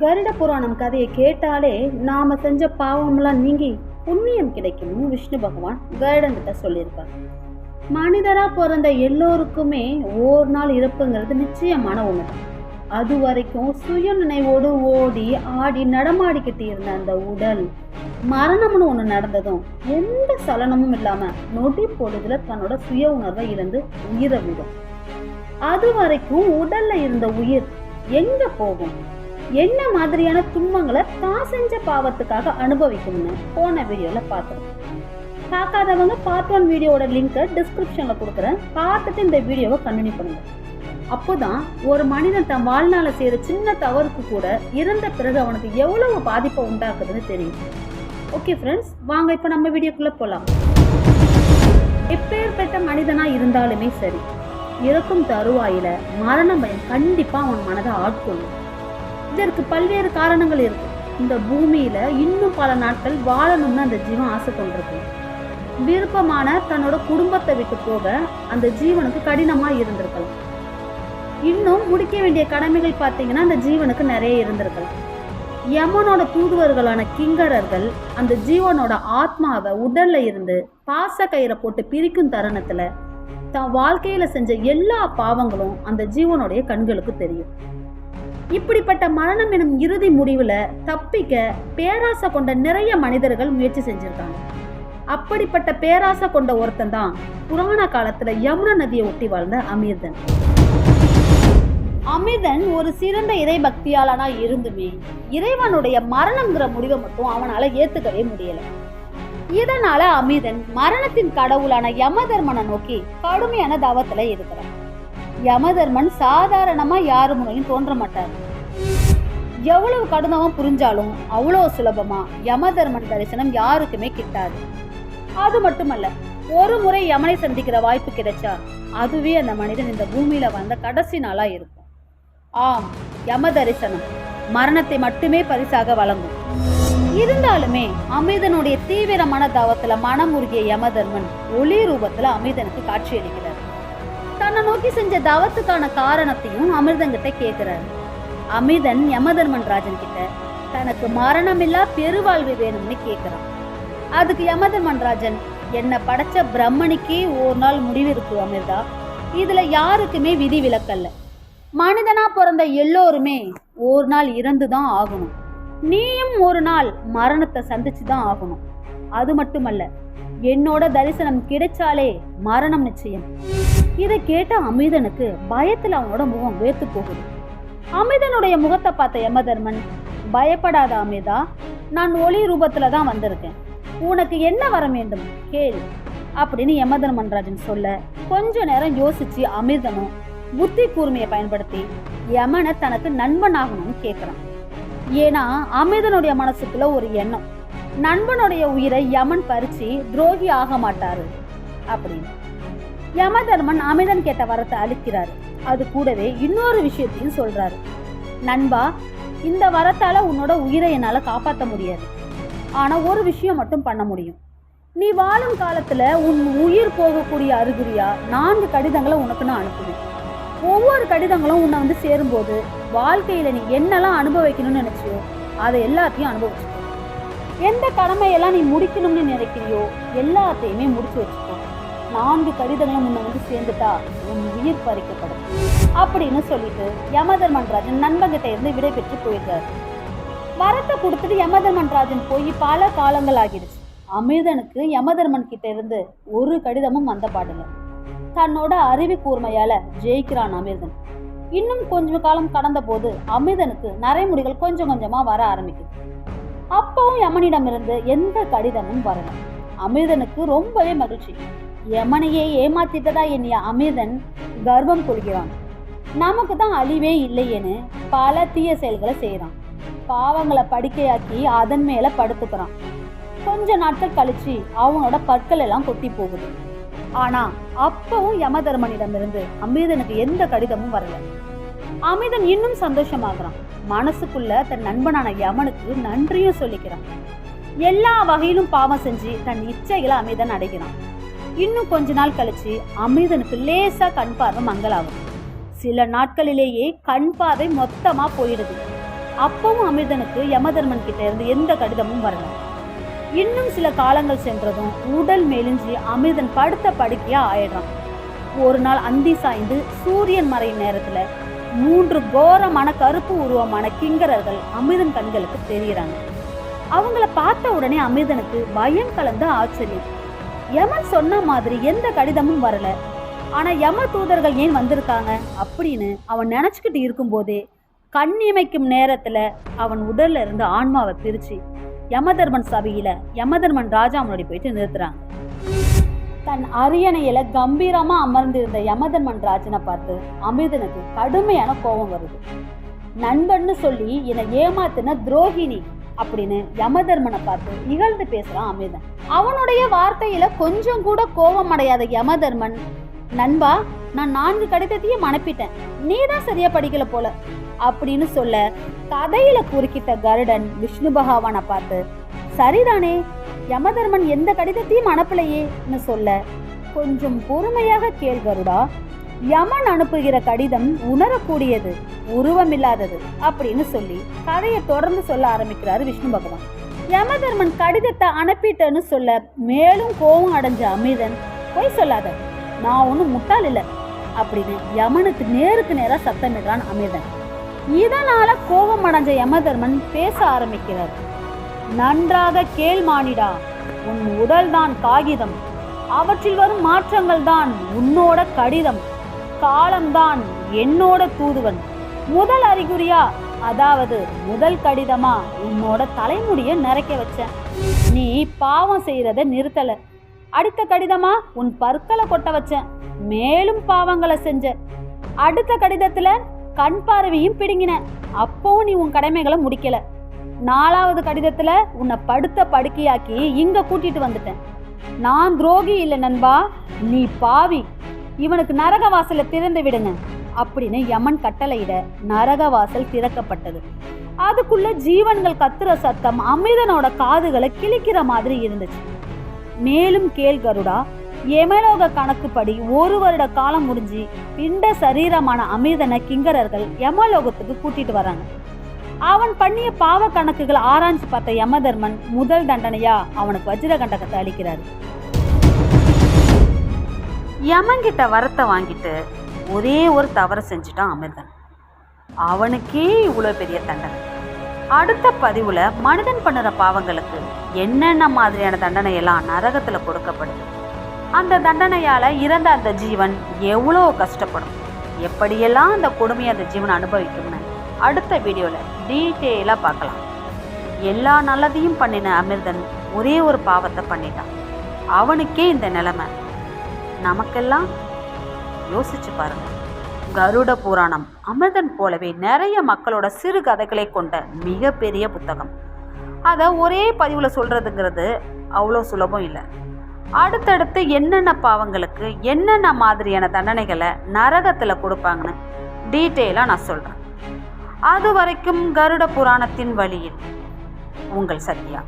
கருட புராணம் கதையை கேட்டாலே நாம செஞ்ச பாவம்லாம் நீங்கி புண்ணியம் கிடைக்கும்னு விஷ்ணு பகவான் கருடன்கிட்ட சொல்லியிருக்கார். மனிதராக பிறந்த எல்லோருக்குமே ஓர் நாள் இறப்புங்கிறது நிச்சயமான ஒண்ணுதான். அது வரைக்கும் சுய நினைவோடு ஓடி ஆடி நடமாடிக்கிட்டு இருந்த அந்த உடல் மரணம்னு ஒன்று நடந்ததும் எந்த சலனமும் இல்லாமல் நொடி பொழுதுல தன்னோட சுய உணர்வை இழந்து உயிரை விடும். அது வரைக்கும் உடல்ல இருந்த உயிர் எங்க போகும்? என்ன மாதிரியான துன்பங்களை தான் செஞ்ச பாவத்துக்காக அனுபவிக்கும்னு போன வீடியோல பார்த்தோம். பார்க்காதவங்க பார்ட் ஒன் வீடியோவோட லிங்கை டிஸ்கிரிப்ஷன்ல கொடுக்குறேன். பார்த்துட்டு இந்த வீடியோவை கண்டினியூ பண்ணுங்க. அப்போதான் ஒரு மனிதன் தன் வாழ்நாள செய்கிற சின்ன தவறுக்கு கூட இறந்த பிறகு அவனுக்கு எவ்வளவு பாதிப்பை உண்டாக்குதுன்னு தெரியும். ஓகே ஃப்ரெண்ட்ஸ் வாங்க இப்போ நம்ம வீடியோக்குள்ள போலாம். எப்பேற்பட்ட மனிதனா இருந்தாலுமே சரி இறக்கும் தருவாயில மரண பயம் கண்டிப்பா அவன் மனதை ஆட்கொள்ளும். இதற்கு பல்வேறு காரணங்கள் இருக்கு. இந்த பூமியில இன்னும் பல நாட்கள் வாழணும்னு அந்த ஜீவன் ஆசை கொண்டிருக்கு. விருப்பமான தன்னோட குடும்பத்தை விட்டு போக அந்த ஜீவனுக்கு கடினமா இருந்திருக்கலாம். இன்னும் முடிக்க வேண்டிய கடமைகள் பார்த்தீங்கன்னா அந்த ஜீவனுக்கு நிறைய இருந்திருக்கலாம். யமனோட தூதுவர்களான கிங்கரர்கள் அந்த ஜீவனோட ஆத்மாவை உடல்ல இருந்து பாச கயிறை போட்டு பிரிக்கும் தருணத்துல தான் வாழ்க்கையில செஞ்ச எல்லா பாவங்களும் அந்த ஜீவனுடைய கண்களுக்கு தெரியும். இப்படிப்பட்ட மரணம் எனும் இறுதி முடிவுல தப்பிக்க பேராசை கொண்ட நிறைய மனிதர்கள் முயற்சி செஞ்சிருக்காங்க. அப்படிப்பட்ட பேராசை கொண்ட ஒருத்தன் தான் புராண காலத்துல யமுனா நதியை ஒட்டி வாழ்ந்த அமிர்தன். அமிர்தன் ஒரு சிறந்த இறை பக்தியாளனா இருந்துமே இறைவனுடைய மரணங்கிற முடிவை மட்டும் அவனால ஏத்துக்கவே முடியல. இதனால அமிர்தன் மரணத்தின் கடவுளான யமதர்மனை நோக்கி கடுமையான தவத்துல இருக்கிறான். யமதர்மன் சாதாரணமா யாரு முனையும் தோன்ற மாட்டார். எவ்வளவு கடினமா புரிஞ்சாலும் அவ்வளவு சுலபமா யமதர்மன் தரிசனம் யாருக்குமே கிட்டாது. அது மட்டுமல்ல ஒரு முறை யமனை சந்திக்கிற வாய்ப்பு கிடைச்சா அதுவே அந்த மனிதன் இந்த பூமியில வந்த கடைசி நாளா இருக்கும். ஆம் யம தரிசனம் மரணத்தை மட்டுமே பரிசாக வழங்கும். இருந்தாலுமே அமிர்தனுடைய தீவிரமான தவத்துல மனமுருகிய யமதர்மன் ஒளி ரூபத்துல அமிர்தனுக்கு காட்சியளிக்கிறார். தன்னை நோக்கி செஞ்ச தவத்துக்கான காரணத்தையும் அமிர்தங்கிட்ட கேட்குறாரு அமிர்தன் யமதர்மன் ராஜன் கிட்ட தனக்கு மரணமில்லா பெருவாழ்வு வேணும்னு கேட்கிறான் அதுக்கு யமதர்மன் ராஜன் என்னை படைச்ச பிரம்மனுக்கே ஒரு நாள் முடிவு இருக்கு அமிர்தா. இதுல யாருக்குமே விதி விலக்கல்ல. மனிதனா பிறந்த எல்லோருமே ஒரு நாள் இறந்து தான் ஆகணும். நீயும் ஒரு நாள் மரணத்தை சந்திச்சு தான் ஆகணும். அது மட்டுமல்ல என்னோட தரிசனம் கிடைச்சாலே மரணம் நிச்சயம். இதை கேட்ட அமிர்தனுக்கு பயத்துல அவனோட முகம் வேர்த்து போகுது. அமிர்தனுடைய முகத்தை பார்த்த யமதர்மன் பயப்படாத அமிர்தா நான் ஒளி ரூபத்துல தான் வந்திருக்கேன். உனக்கு என்ன வர வேண்டும்? கேள். அப்படின்னு யமதர்மன் ராஜன் சொல்ல கொஞ்ச நேரம் யோசிச்சு அமிர்தனும் புத்தி கூர்மையை பயன்படுத்தி யமனை தனக்கு நண்பனாகணும்னு கேட்குறான் ஏன்னா அமிர்தனுடைய மனசுக்குள்ள ஒரு எண்ணம். நண்பனுடைய உயிரை யமன் பறிச்சு துரோகி ஆக மாட்டாரு அப்படின்னு. யமதர்மன் அமிர்தன் கேட்ட வரத்தை அளிக்கிறாரு அது கூடவே இன்னொரு விஷயத்தையும் சொல்றாரு. நண்பா இந்த வரத்தால உன்னோட உயிரை என்னால காப்பாற்ற முடியாது. ஆனா ஒரு விஷயம் மட்டும் பண்ண முடியும். நீ வாழும் காலத்துல உன் உயிர் போகக்கூடிய அறிகுறியா நான்கு கடிதங்களை உனக்கு நான் அனுப்புவேன். ஒவ்வொரு கடிதங்களும் உன்னை வந்து சேரும்போது வாழ்க்கையில நீ என்னெல்லாம் அனுபவிக்கணும்னு நினைச்சியோ அதை எல்லாத்தையும் அனுபவிச்சு எந்த கடமையெல்லாம் நீ முடிக்கணும்னு நினைக்கிறியோ எல்லாத்தையுமே முடிச்சு வச்சுக்கோ. நான்கு கடிதங்களும் உன்னை வந்து சேர்ந்துட்டா உன் உயிர் பறிக்கப்படும். அப்படின்னு சொல்லிட்டு யமதர்மன்ராஜன் நண்பங்கிட்ட இருந்து விடைபெற்று வரத்தை கொடுத்துட்டு யமதர்மன்ராஜன் போய் பல காலங்கள் ஆகிடுச்சு. அமிர்தனுக்கு யமதர்மன் கிட்ட இருந்து ஒரு கடிதமும் வந்த பாடல தன்னோட அறிவு கூர்மையால ஜெயிக்கிறான் அமிர்தன். இன்னும் கொஞ்ச காலம் கடந்த போது அமிர்தனுக்கு நரைமுடிகள் கொஞ்சம் கொஞ்சமா வர ஆரம்பிக்குது. அப்பவும் யமனிடமிருந்து எந்த கடிதமும் வரணும் அமிர்தனுக்கு ரொம்பவே மகிழ்ச்சி. யமனையே ஏமாத்திட்டதா எண்ணிய அமிர்தன் கர்வம் கொள்கிறான். நமக்கு தான் அழிவே இல்லையேன்னு பல தீய செயல்களை செய்கிறான். பாவங்களை படுக்கையாக்கி அதன் மேலே படுத்துக்கிறான். கொஞ்ச நாட்கள் கழிச்சு அவனோட பற்கள் எல்லாம் கொட்டி போகுது. ஆனா அப்பவும் யமதர்மனிடமிருந்து அமிர்தனுக்கு எந்த கடிதமும் வரல. அமிதன் இன்னும் சந்தோஷமாகறான். மனசுக்குள்ள தன் நண்பனான யமனுக்கு நன்றியும் சொல்லிக்கிறான். எல்லா வகையிலும் பாவம் செஞ்சு தன் இச்சைகளை அமிதன் அடைகிறான். இன்னும் கொஞ்ச நாள் கழிச்சு அமிர்தனுக்கு லேசா கண் பார்வை மங்கலாகும். சில நாட்களிலேயே கண் பார்வை மொத்தமா போயிடுது. அப்பவும் அமிர்தனுக்கு யமதர்மன் கிட்ட இருந்து எந்த கடிதமும் வரல. இன்னும் சில காலங்கள் சென்றதும் உடல் மெலிஞ்சி அமிர்தன் படுத்த படுக்கையா ஆயிடுறான். ஒரு நாள் அந்தி சாய்ந்து சூரியன் மறையும் நேரத்துல மூன்று கோரமான கருப்பு உருவமான கிங்கரர்கள் அமிர்தன் கண்களுக்கு தெரியுறாங்க அவங்கள பார்த்த உடனே அமிர்தனுக்கு பயம் கலந்த ஆச்சரியம். யமன் சொன்ன மாதிரி எந்த கடிதமும் வரல. ஆனா யம தூதர்கள் ஏன் வந்திருக்காங்க? அப்படின்னு அவன் நினைச்சுக்கிட்டு இருக்கும்போதே கண் இமைக்கும் நேரத்துல அவன் உடல்ல இருந்து ஆன்மாவை பிரிச்சு யமதர்மன் சபையில யமதர்மன் ராஜா முன்னாடி போயிட்டு நிறுத்துறாங்க. தன் அரியணையில கம்பீரமா அமர்ந்திருந்த யமதர்மன் ராஜனை பார்த்து அமிர்தனுக்கு கடுமையான கோபம் வருது. நண்பன்னு சொல்லி என்னை ஏமாத்தின துரோகிணி அப்படின்னு யமதர்மனை பார்த்து இகழ்ந்து பேசுறான் அமிர்தன். அவனுடைய வார்த்தையில கொஞ்சம் கூட கோபம் அடையாத யமதர்மன் நண்பா நான் நான்கு கடிதத்தையும் மணப்பிட்டேன் நீ தான் சரியா படிக்கல போல அப்படின்னு சொல்ல கதையில குறுக்கிட்ட கருடன் விஷ்ணு பகவானை பார்த்து சரிதானே யமதர்மன் எந்த கடிதத்தையும் அனுப்பலையேன்னு சொல்ல கொஞ்சம் பொறுமையாக கேள் கருடா. யமன் அனுப்புகிற கடிதம் உணரக்கூடியது உருவமில்லாதது அப்படின்னு சொல்லி கதையை தொடர்ந்து சொல்ல ஆரம்பிக்கிறாரு விஷ்ணு பகவான். யமதர்மன் கடிதத்தை அனுப்பிட்டேன்னு சொல்ல மேலும் கோபம் அடைஞ்ச அமிர்தன் பொய் சொல்லாத நான் ஒன்றும் முட்டாள் இல்லை அப்படின்னு யமனுக்கு நேருக்கு நேராக சத்தமிடுறான் அமிர்தன். இதனால கோபம் அடைஞ்ச யமதர்மன் பேச ஆரம்பிக்கிறார். நன்றாக கேள் மானிடா உன் உடல்தான் காகிதம். அவற்றில் வரும் மாற்றங்கள் தான் உன்னோட கடிதம். காலம்தான் என்னோட தூதுவன். முதல் அறிகுறியா அதாவது முதல் கடிதமா உன்னோட தலைமுடிய நிறைக்க வச்ச. நீ பாவம் செய்யறத நிறுத்தல. அடுத்த கடிதமா உன் பற்களை கொட்ட வச்சேன் மேலும் பாவங்களை செஞ்ச. அடுத்த கடிதத்துல கண் பார்வையும் பிடுங்கின. அப்பவும் நீ உன் கடமைகளை முடிக்கல. நாலாவது கடிதத்துல உன்னை படுத்த படுக்கையாக்கி இங்க கூட்டிட்டு வந்துட்டேன். நான் துரோகி இல்லை நண்பா நீ பாவி. இவனுக்கு நரக வாசலை திறந்து விடுங்க. அப்படின்னு யமன் கட்டளையிட நரக வாசல் திறக்கப்பட்டது. அதுக்குள்ள ஜீவன்கள் கத்துற சத்தம் அமிர்தனோட காதுகளை கிழிக்கிற மாதிரி இருந்துச்சு. மேலும் கேள் கருடா யமலோக கணக்குப்படி ஒரு வருட காலம் முடிஞ்சு பிண்ட சரீரமான அமிர்தனை கிங்கரர்கள் யமலோகத்துக்கு கூட்டிட்டு வராங்க. அவன் பண்ணிய பாவ கணக்குகள் ஆராய்ச்சி பார்த்த யமதர்மன் முதல் தண்டனையா அவனுக்கு வஜ்ர கண்டகத்தை அளிக்கிறாரு. யமன்கிட்ட வரத்தை வாங்கிட்டு ஒரே ஒரு தவறு செஞ்சுட்டான் அமிர்தன். அவனுக்கே இவ்வளோ பெரிய தண்டனை. அடுத்த பதிவுல மனிதன் பண்ணுற பாவங்களுக்கு என்னென்ன மாதிரியான தண்டனை எல்லாம் நரகத்துல கொடுக்கப்படுது? அந்த தண்டனையால இறந்த அந்த ஜீவன் எவ்வளோ கஷ்டப்படும்? எப்படியெல்லாம் அந்த கொடுமையை அந்த ஜீவன் அனுபவிக்கும்னு அடுத்த வீடியோவில் டீட்டெயிலாக பார்க்கலாம். எல்லா நல்லதையும் பண்ணின அமிர்தன் ஒரே ஒரு பாவத்தை பண்ணிட்டான். அவனுக்கே இந்த நிலைமை. நமக்கெல்லாம் யோசிச்சு பாருங்க. கருட புராணம் அமிர்தன் போலவே நிறைய மக்களோட சிறு கதைகளை கொண்ட மிகப்பெரிய புத்தகம். அதை ஒரே பதிவில் சொல்கிறதுங்கிறது அவ்வளோ சுலபம் இல்லை. அடுத்தடுத்து என்னென்ன பாவங்களுக்கு என்னென்ன மாதிரியான தண்டனைகளை நரகத்தில் கொடுப்பாங்கன்னு டீட்டெயிலாக நான் சொல்கிறேன் அது வரைக்கும் கருட புராணத்தின் வழியில். உங்கள் சத்யா.